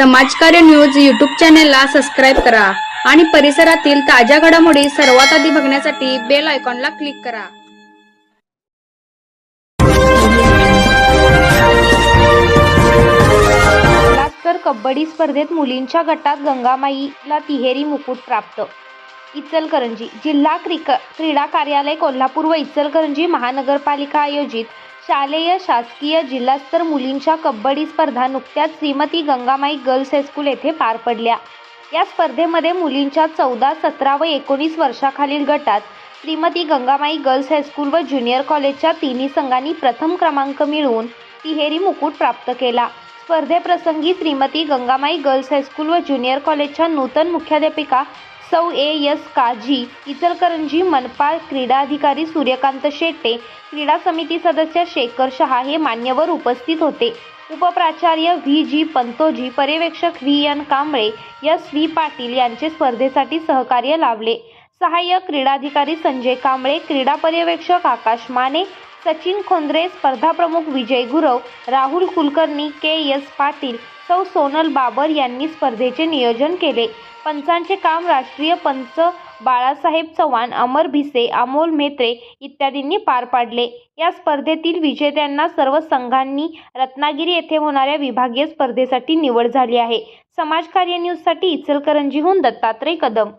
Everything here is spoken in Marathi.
समाजकार्य न्यूज यूट्यूब चॅनेलला सबस्क्राईब करा आणि परिसरातील ताज्या घडामोडी सर्वात आधी बघण्यासाठी बेल आयकॉनला क्लिक करा. लास्कर कबड्डी स्पर्धेत मुलींच्या गटात गंगामाईला तिहेरी मुकुट प्राप्त. इचलकरंजी जिल्हा क्रिक क्रीडा कार्यालय कोल्हापूर व इचलकरंजी महानगरपालिका आयोजित शालेय शासकीय जिल्हास्तर मुलींच्या कबड्डी स्पर्धा नुकत्याच श्रीमती गंगामाई गर्ल्स हायस्कूल येथे पार पडल्या. या स्पर्धेमध्ये मुलींच्या चौदा सतरा व एकोणीस वर्षाखालील गटात Shrimati Gangamai girls high school व ज्युनियर कॉलेजच्या तिन्ही संघांनी प्रथम क्रमांक मिळवून तिहेरी मुकुट प्राप्त केला. स्पर्धेप्रसंगी Shrimati Gangamai girls high school व ज्युनियर कॉलेजच्या नूतन मुख्याध्यापिका सौ ए एस काझी इचलकरंजी मनपा क्रीडा अधिकारी सूर्यकांत शेट्टे क्रीडा समिती सदस्य शेखर शहा हे मान्यवर उपस्थित होते. उपप्राचार्य व्ही जी पंतोजी पर्यवेक्षक V N Kamble S V Patil यांचे स्पर्धेसाठी सहकार्य लाभले. सहाय्यक क्रीडाधिकारी संजय कांबळे क्रीडा पर्यवेक्षक आकाश माने सचिन खोंद्रे स्पर्धा प्रमुख विजय गुरव राहुल कुलकर्णी के एस पाटील सौ सोनल बाबर यांनी स्पर्धेचे नियोजन केले. पंचांचे काम राष्ट्रीय पंच बाळासाहेब चव्हाण अमर भिसे अमोल मेत्रे इत्यादींनी पार पाडले. या स्पर्धेतील विजेत्यांना सर्व संघांनी रत्नागिरी येथे होणाऱ्या विभागीय स्पर्धेसाठी निवड झाली आहे. समाजकार्य न्यूजसाठी इचलकरंजीहून दत्तात्रय कदम.